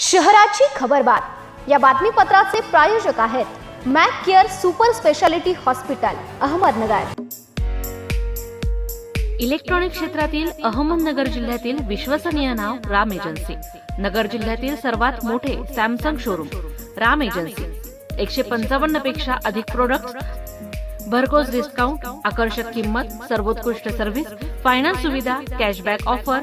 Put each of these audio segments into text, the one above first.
शहराची खबरबात या बातमीपत्राचे प्रायोजक आहेत Mac care super speciality hospital Ahmednagar. Electronic क्षेत्रातील अहमदनगर जिल्ह्यातील विश्वसनीय नाव राम एजन्सी. नगर जिल्ह्यातील सर्वात मोठे सॅमसंग शोरूम राम एजन्सी. एकशे पंचावन्नपेक्षा अधिक प्रोडक्ट भरघोस डिस्काउंट आकर्षक किंमत सर्वोत्कृष्ट सर्व्हिस फायनान्स सुविधा कॅशबॅक ऑफर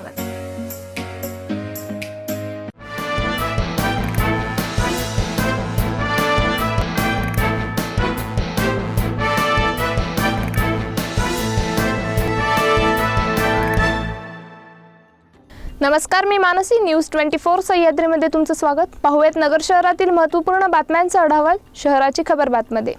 नमस्कार मी मानसी. न्यूज ट्वेंटी फोर सह्याद्रीमध्ये तुमचं स्वागत. पाहूयात नगर शहरातील महत्त्वपूर्ण बातम्यांचा आढावा शहराची खबर बातमध्ये.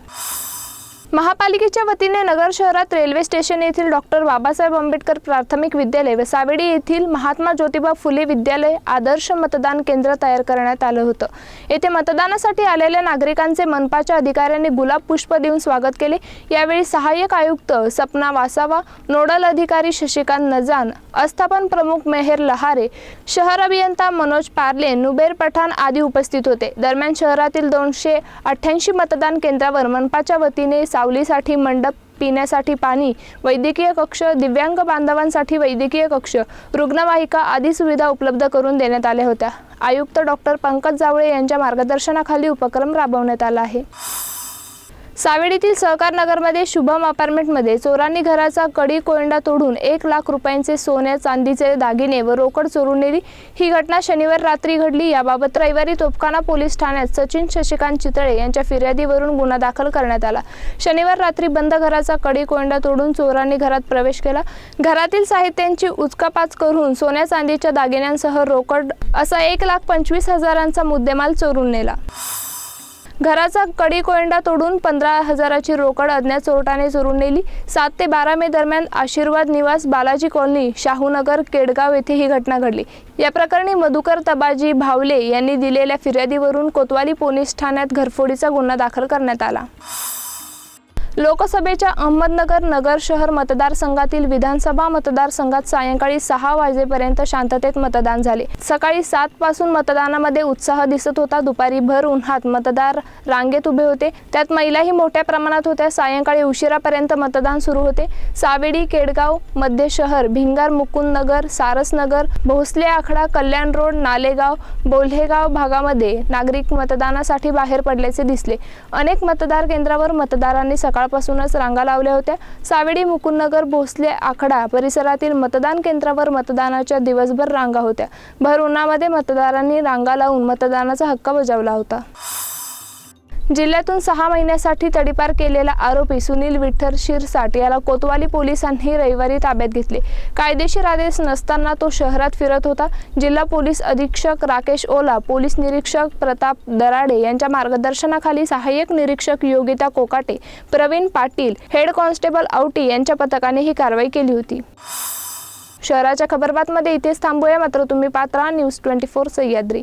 महापालिकेच्या वतीने नगर शहरात रेल्वे स्टेशन येथील डॉक्टर बाबासाहेब आंबेडकर प्राथमिक विद्यालय व सावेडी येथील महात्मा ज्योतिबा फुले विद्यालय आदर्श मतदान केंद्र तयार करण्यात आलं होतं. येथे मतदानासाठी आलेल्या नागरिकांचे मनपाच्या अधिकाऱ्यांनी गुलाब पुष्प देऊन स्वागत केले. यावेळी सहाय्यक आयुक्त सपना वासावा नोडल अधिकारी शशिकांत नजान अस्थापन प्रमुख मेहेर लहारे शहर अभियंता मनोज पार्ले नुबेर पठाण आदी उपस्थित होते. दरम्यान शहरातील दोनशे अठ्ठ्याऐंशी मतदान केंद्रावर मनपाच्या वतीने सावलीसाठी मंडप पिण्यासाठी पाणी वैद्यकीय कक्ष दिव्यांग बांधवांसाठी वैद्यकीय कक्ष रुग्णवाहिका आदी सुविधा उपलब्ध करून देण्यात आल्या होत्या. आयुक्त डॉक्टर पंकज जावळे यांच्या मार्गदर्शनाखाली उपक्रम राबवण्यात आला आहे. सावेडीतील सहकार नगरमध्ये शुभम अपार्टमेंटमध्ये चोरांनी घराचा कडी कोयंडा तोडून एक लाख रुपयांचे सोन्या चांदीचे दागिने व रोकड चोरून नेली. ही घटना शनिवार रात्री घडली. याबाबत रविवारी तोपखाना पोलीस ठाण्यात सचिन शशिकांत चितळे यांच्या फिर्यादीवरून गुन्हा दाखल करण्यात आला. शनिवार रात्री बंद घराचा कडी कोयंडा तोडून चोरांनी घरात प्रवेश केला. घरातील साहित्यांची उचकापाच करून सोन्या चांदीच्या दागिन्यांसह रोकड असा एक लाख पंचवीस हजारांचा मुद्देमाल चोरून नेला. घराचा कडी कोयंडा तोडून पंधरा हजाराची रोकड अज्ञात चोरटाने चोरून नेली. सात ते बारा मे दरम्यान आशीर्वाद निवास बालाजी कॉलनी शाहूनगर केडगाव येथे ही घटना घडली. या प्रकरणी मधुकर तबाजी भावले यांनी दिलेल्या फिर्यादीवरून कोतवाली पोलीस ठाण्यात घरफोडीचा गुन्हा दाखल करण्यात आला. लोकसभेच्या अहमदनगर नगर शहर मतदारसंघातील विधानसभा मतदारसंघात सायंकाळी सहा वाजेपर्यंत शांततेत मतदान झाले. सकाळी सात पासून मतदानामध्ये उत्साह दिसत होता. दुपारी भर उन्हात मतदार रांगेत उभे होते. त्यात महिलाही मोठ्या प्रमाणात होत्या. सायंकाळी उशिरापर्यंत मतदान सुरू होते. सावेडी केडगाव मध्य शहर भिंगार मुकुंदनगर सारसनगर भोसले आखडा कल्याण रोड नालेगाव बोल्हेगाव भागामध्ये नागरिक मतदानासाठी बाहेर पडल्याचे दिसले. अनेक मतदार केंद्रावर मतदारांनी सकाळ सकाळपासूनच रांगा लावल्या होत्या. सावेडी मुकुंदनगर भोसले आखडा परिसरातील मतदान केंद्रावर मतदानाच्या दिवसभर रांगा होत्या. भर उन्हामध्ये मतदारांनी रांगा लावून मतदानाचा हक्क बजावला होता. जिल्ह्यातून सहा महिन्यासाठी तडीपार केलेला आरोपी सुनील विठ्ठल शिरसाट याला कोतवाली पोलिसांनी रविवारी ताब्यात घेतले. कायदेशीर आदेश नसताना तो शहरात फिरत होता. जिल्हा पोलीस अधीक्षक राकेश ओला पोलीस निरीक्षक प्रताप दराडे यांच्या मार्गदर्शनाखाली सहाय्यक निरीक्षक योगिता कोकाटे प्रवीण पाटील हेड कॉन्स्टेबल औटी यांच्या पथकाने ही कारवाई केली होती. शहराच्या खबरबातमध्ये इथेच थांबूया. मात्र तुम्ही पात्रा न्यूज ट्वेंटी फोर सह्याद्री.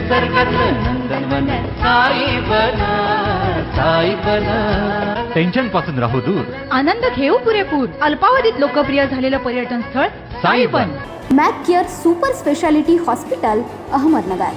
निसर्गातलं नंदनवन साई बन साई बन. टेन्शनपासून राहू दूर. आनंद घेऊ पुरेपूर. अल्पावधीत लोकप्रिय झालेलं पर्यटन स्थळ Saiban Mac care super speciality hospital Ahmednagar.